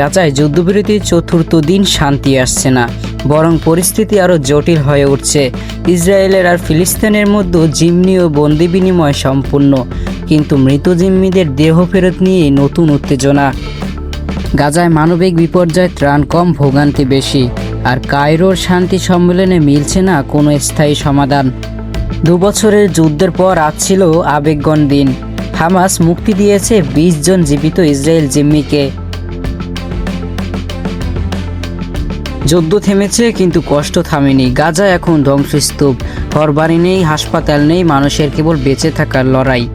গাজায় যুদ্ধবিরতির চতুর্থ দিন শান্তি আসছে না, বরং পরিস্থিতি আরও জটিল হয়ে উঠছে। ইসরায়েলের আর ফিলিস্তিনের মধ্যে জিম্নি ও বন্দি বিনিময় সম্পূর্ণ, কিন্তু মৃত জিম্মিদের দেহ ফেরত নিয়ে নতুন উত্তেজনা। গাজায় মানবিক বিপর্যয়, ত্রাণ কম, ভোগান্তি বেশি, আর কায়রোর শান্তি সম্মেলনে মিলছে না কোনো স্থায়ী সমাধান। দুবছরের যুদ্ধের পর আজ ছিল আবেগগণ দিন। হামাস মুক্তি দিয়েছে বিশ জন জীবিত ইসরায়েল জিম্মিকে। যুদ্ধ থেমেছে, কিন্তু কষ্ট থামেনি। গাজা এখন ধ্বংসস্তূপ। ঘরবাড়ি নেই, হাসপাতাল নেই, মানুষের কেবল বেঁচে থাকার লড়াই।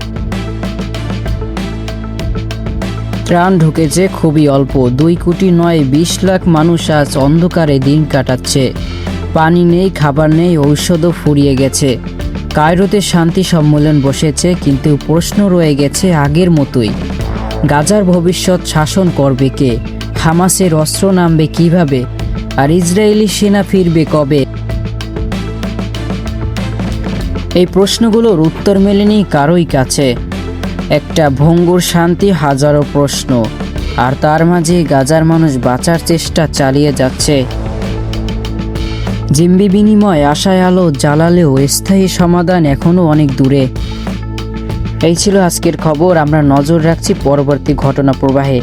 ত্রাণ ঢুকেছে খুবই অল্প। দুই কোটি নয়, বিশ লাখ মানুষ আজ অন্ধকারে দিন কাটাচ্ছে। পানি নেই, খাবার নেই, ঔষধও ফুরিয়ে গেছে। কায়রোতে শান্তি সম্মেলন বসেছে, কিন্তু প্রশ্ন রয়ে গেছে আগের মতোই। গাজার ভবিষ্যৎ শাসন করবে কে? হামাসের অস্ত্র নামবে কীভাবে? আর ইসরায়েলি সেনা ফিরবে কবে? এই প্রশ্নগুলোর উত্তর মেলেনি কারোই কাছে। একটা ভঙ্গুর শান্তি হাজারো প্রশ্ন, আর তার মাঝে গাজার মানুষ বাঁচার চেষ্টা চালিয়ে যাচ্ছে। জিম্বি বিনিময় আশায় আলো জ্বালালেও স্থায়ী সমাধান এখনও অনেক দূরে। এই ছিল আজকের খবর, আমরা নজর রাখছি পরবর্তী ঘটনা প্রবাহে